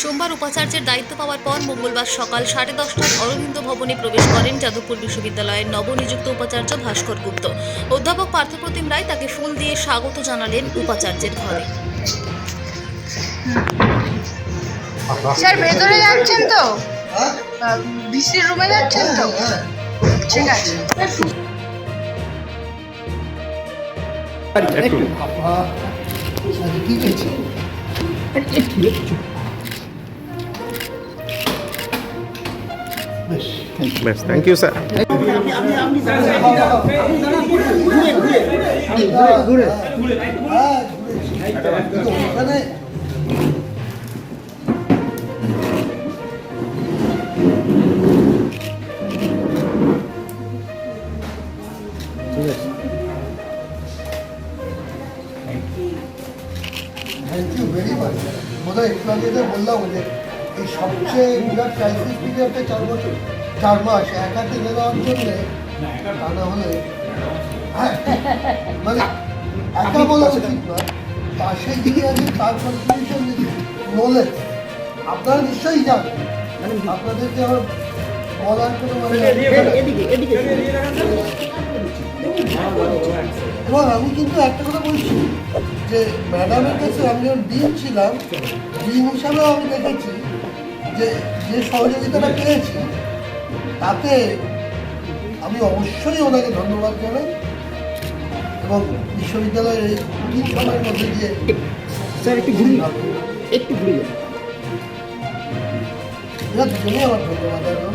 সোমবার উপাচার্যের দায়িত্ব পাওয়ার পর মঙ্গলবার সকাল সাড়ে দশটায় অরবিন্দ ভবনে প্রবেশ করেন যাদবপুর বিশ্ববিদ্যালয়ের নবনিযুক্ত উপাচার্য ভাস্কর গুপ্ত। অধ্যাপক পার্থপ্রতিম রায় তাকে ফুল দিয়ে স্বাগত জানালেন উপাচার্যের ঘরে। স্যার ভেতরে যাচ্ছেন তো? ভিসির রুমে যাচ্ছেন তো? ঠিক আছে। একটু। কি হয়েছে? বেশ বেশ থ্যাংক ইউ স্যার ঘুরে হ্যাঁ ঘুরে ওখানে থ্যাংক ইউ ভেরি মাচ বোধহয় একটু আগে যে বললাম যে এই সবচেয়ে বিরাট ক্রাইসিস পিরিয়ডটা চার বছর চার মাস এক নিয়ে দেওয়ার জন্যে তা না হলে হ্যাঁ, মানে একা বলা উচিত নয়। পাশে যিনি আছেন তার যদি নলেজ আপনারা নিশ্চয়ই জানেন আপনাদেরকে আমার বলার কোনো মানে এবং আমি কিন্তু একটা কথা বলছি যে ম্যাডামের কাছে আমি যখন ডিন ছিলাম ডিন হিসাবেও আমি দেখেছি যে যে সহযোগিতাটা পেয়েছি তাতে আমি অবশ্যই ওনাকে ধন্যবাদ জানাই এবং বিশ্ববিদ্যালয়ের এই কঠিন সময়ের মধ্যে দিয়ে স্যার একটু ঘুরিয়ে একটু ঘুরিয়ে। এরা দুজনেই আমার ধন্যবাদ জানাব